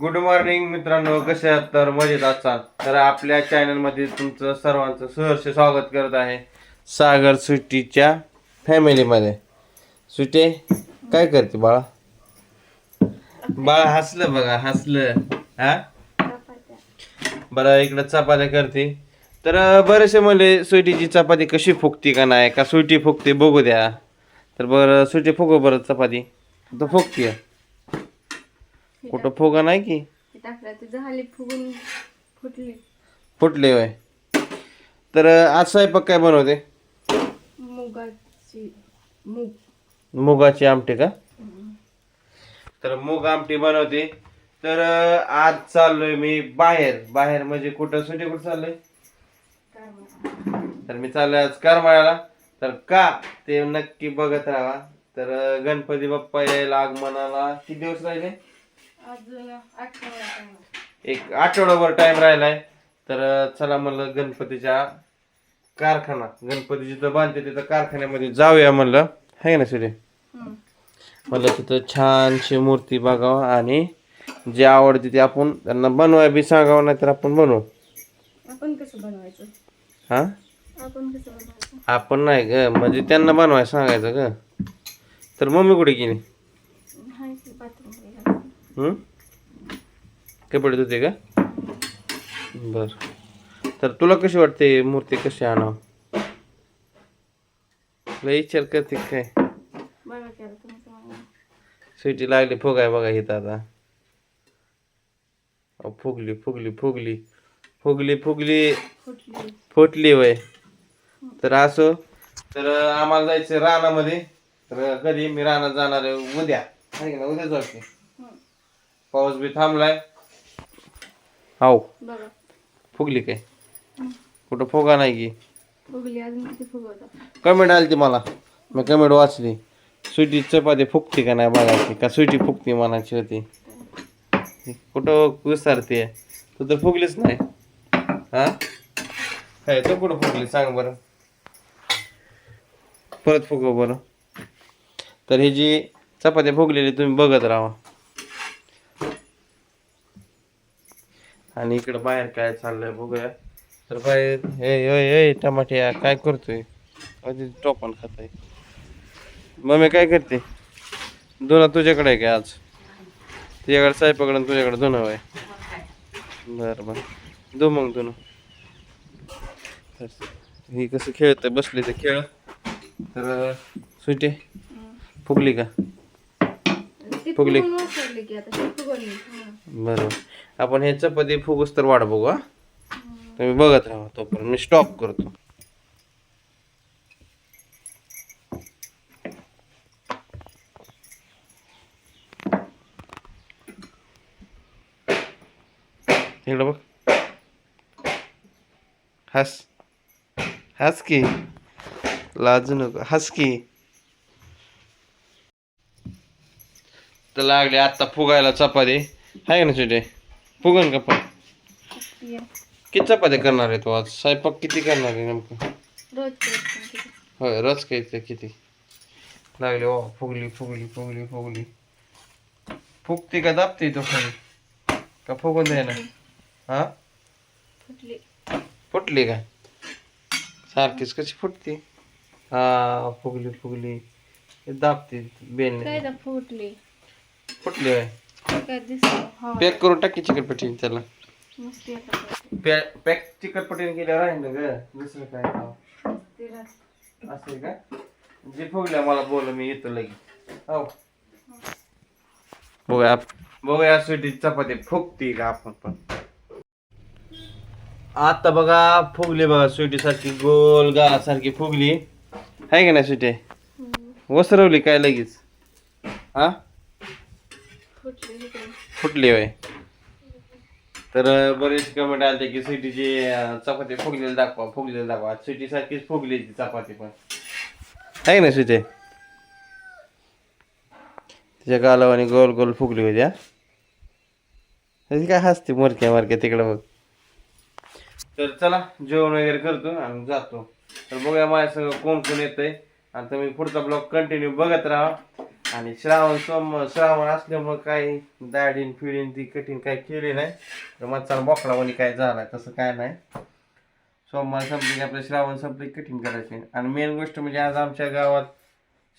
Good morning मित्रांनो. कसे आहात? तर मजेत असाल तर आपल्या चॅनलमध्ये तुमचं सर्वांचं सहर्ष स्वागत करत आहे सागर सुट्टीच्या फॅमिलीमध्ये सुटे काय करते बाळा? बाळा हसलं बघा हसलं. हा? बरं इकडं चपात्या करते. तर बरेचसे म्हणले सुटीची चपाती कशी फुकते का नाही? का सुटी फुगते बघू द्या. तर बरं सुटी फुगव बरं चपाती. तर फुगते कुठं फुगा नाही की? टाकलं ते झाले फुगून फुटले. फुटले होय. तर आज स्वयंपाक काय बनवते? मुगाची मूग. मुगाची आमटी का? तर मूग आमटी बनवते. तर आज चाललोय मी बाहेर. बाहेर म्हणजे कुठं? सुटी कुठं चाललोय? तर मी चाललोय आज करमाळ्याला. तर का? ते नक्की बघत राहा. तर गणपती बाप्पा यायला आगमनाला किती दिवस राहिले? एक आठवडाभर टाइम राहिलाय. तर चला म्हणलं गणपतीच्या कारखाना. गणपती जिथं बांधते तिथं कारखान्यामध्ये जाऊया म्हणलं. आहे ना सूर्य. मला तिथं छानशी मूर्ती बघावं आणि जे आवडते ते आपण त्यांना बनवाय बी सांगावं नाही तर आपण बनवू. आपण कसं बनवायचं? हा? आपण कसं बनवायचं? आपण नाही ग म्हणजे त्यांना बनवाय सांगायचं ग. तर मम्मी कुठे गेली? हाय की बाथरूम हम्म कपडे धुते का? बर. तर तुला कशी वाटते मूर्ती कशी आणावं? लय विचार करते काय. सुटी लागली फुगाय बघा इथं आता. अहो, फुगली फुगली फुगली. फुगली फुगली. फुटली वय तर असो तर आम्हाला जायचं रानामध्ये. तर कधी? मी रानात जाणार आहे उद्या. आहे ना उद्या जाऊ. पाऊस बी थांबलाय. हाव. बघा. फुगली काय? कुठं फुगा नाही की? फुगली अजून किती फुगवतात? कमेंट आली ती मला. मी कमेंट वाचली. सुटी चपाती फुगती का नाही बघायची? का सुटी फुगती म्हणायची होती? कुठं विसरते? तू तर फुगलीच नाही. हा? काय तू कुठं फुगली सांग बरं. परत फुगव बरं. तर ही जी चपाती फुगलेली तुम्ही बघत राहा. आणि इकडं बाहेर काय चाललंय बघूया. तर बाहेर ए टमाटे या, काय करतोय? अगदी टोपण खात आहे मम्मी काय करते? दोन तुझ्याकडे आहे का आज? तुझ्याकडे स्वयंपाकडे तुझ्याकडे दोन आहे बरं बरं. दो मग दोन. तर ही कसं खेळत बसली ते खेळ. तर सुटे फुगली का? फुगली. बरोबर आपण हे चपाती फुगूस तर वाट बघू हा. तुम्ही बघत राहा तोपर्यंत. मी स्टॉप करतो. इकडं बघ. हस. हस की. लाजू नको. हस की. मस्त लागले आता फुगायला चपाती. आहे ना छोटे फुगन का पण? किती चपाती करणार आहे तू आज? स्वयंपाक किती करणार आहे नेमकं? होय रस खायचं किती? लागले ओ फुगली फुगली फुगली फुगली. फुगते का दाबते तो खाली? का फुगून द्या ना हा? फुटली फुटली का? सारखीच कशी फुटते? हा फुगली फुगली. दाबते बेन फुटली? फुटली हा. पॅक करून टाकी चिकटपट्टी त्याला. मस्ती आता करते. पॅक पॅक चिकटपट्टीने केल्यावर आहे ना ग? दुसरं काय राहते. असं का? जे फुगल्या मला बोल मी येतो लगेच. हो. बघूया. आप- बघूया सुटी चपाती फुगती का आपण पण. आता बघा फुगली बघा सुटी सारखी गोल गाळासारखी फुगली. आहे का नाही हम्म. वसरवली काय लगेच? हा? फुटली होय. तर बरेच कमेंट आले की सुटीची चपाती फुगलेली दाखवा फुगलेली दाखवा. सुटी सारखीच फुगली ती चपाती पण. आहे ना सुटे? तिच्या गालावाने गोल गोल फुगली होती हा. त्याची काय हसते मोरक्या मोरक्या तिकडं बघ. तर चला जेवण वगैरे करतो आणि जातो. तर बघूया माझ्या सगळं कोण कोण येतंय. आणि तुम्ही पुढचा ब्लॉग कंटिन्यू बघत राहा. आणि श्रावण सोम श्रावण असल्यामुळं काही दाढीन फिडीन ती कठीण काय केली नाही. तर मच्छाला बोकडा म्हणे काय झाला तसं काय नाही. सोमवार संपली की आपलं श्रावण संपली कठीण करायचे. आणि मेन गोष्ट म्हणजे आज आमच्या गावात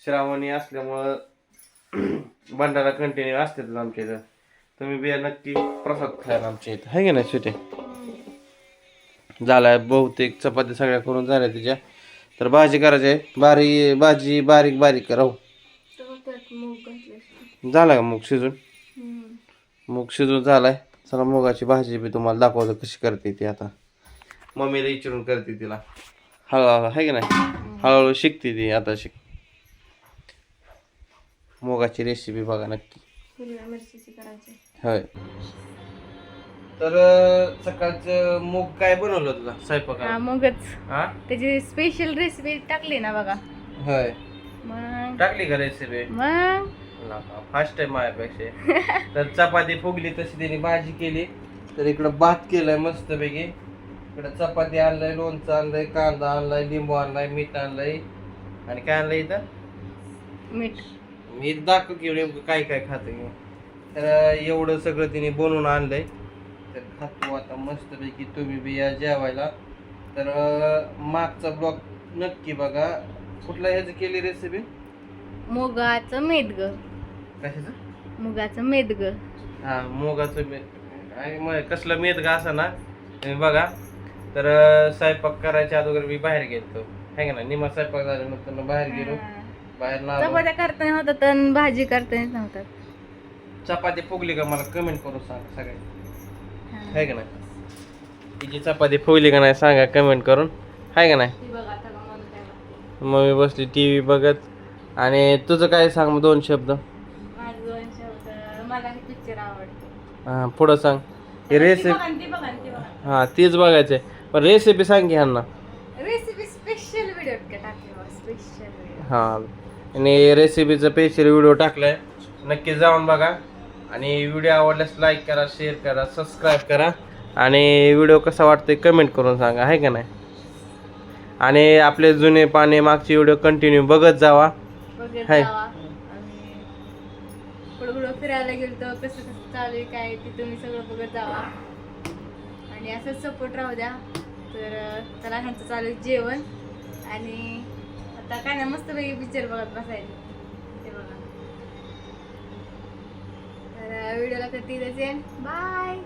श्रावणी असल्यामुळं भंडारा कंटिन्यू असतातच आमच्या इथं. तुम्ही बिया नक्की प्रसाद खायला आमच्या इथं. आहे की नाही सुटे झाला बहुतेक चपाती सगळ्या करून झाल्या तिच्या तर भाजी करायची आहे. बारीक भाजी बारीक बारीक करा हो. त्यात मूग घातले झाला का मूग शिजून. मूग शिजून झालाय. चला मुगाची भाजी बी तुम्हाला दाखवतो कशी करते ती आता. मम्मीला विचारून करते तिला. हळूहळू आहे की नाही? हळूहळू शिकते ती आता शिक. मुगाची रेसिपी बघा नक्की. हिरव्या मिरचीची करायची. होय. तर अं, सकाळचं मूग काय बनवलं तुला? हा स्वयंपाक मगच. हा? त्याची स्पेशल रेसिपी टाकली ना बघा. होय. टाकली का रेसिपी? मग? फास्ट टाइम माझ्यापेक्षा. तर चपाती फुगली तशी त्यांनी भाजी केली. तर इकडं भात केलाय मस्तपैकी. इकडं चपाती आणलाय लोणचं आणलंय कांदा आणलाय लिंबू आणलाय मीठ आणलंय. आणि काय आणलंय इथं? मीठ. मी दाखव की नेमकं काय काय खातं तर एवढं सगळं तिने बनवून आणलंय. तर खातो आता मस्तपैकी तुम्ही बी या जेवायला. तर मागचा ब्लॉग नक्की बघा. कुठला ह्याचं केली रेसिपी मुगाचं मेदग कशाचं? मुगाचं मेदग हा मुगाचं मे आणि मग कसलं मेद का असा ना तुम्ही बघा. तर अं, स्वयंपाक करायच्या अगोदर मी बाहेर गेलतो. है का ना निमा स्वयंपाक झाल्यानंतर मग बाहेर गेलो. बाहेर ना आलो. चपात्या करताना होतात तर भाजी करताना नव्हतात चपाती फुगली का मला कमेंट करून सांगा सगळे आहे का नाही? तिची चपाती फुगली का नाही सांगा कमेंट करून. आहे का नाही? मग मी बसली टी व्ही बघत. आणि तुझं काय सांग मग दोन शब्द. माझं दोन शब्द. मला हे पिक्चर आवडतो. हां पुढं सांग. ही रेसिपी हां तीच बघायचंय पण रेसिपी सांग की ह्यांना. रेसिपी स्पेशल व्हिडिओ टाकले स्पेशल व्हिडिओ हां. आणि रेसिपीचा स्पेशल व्हिडिओ टाकलाय. नक्की जाऊन बघा. आणि व्हिडिओ आवडल्यास लाईक करा शेअर करा सबस्क्राईब करा. आणि व्हिडिओ कसा वाटतोय कमेंट करून सांगा आहे का नाही? आणि आपले जुने पाने मागचे व्हिडिओ कंटिन्यू बघत जावा. वगैरे हाय. जावा. आणि पुढं पुढं फिरायला गेलो तर कसं कसं चालू आहे काय ते तुम्ही सगळं बघत जावा. आणि असंच सपोर्ट राहू द्या. तर अं, चला ह्यांचं चालू आहे जेवण. आणि आता काय नाही मस्त पैकी पिक्चर बघत बसायचं. ते बघा. तर व्हिडिओला कधी येईल बाय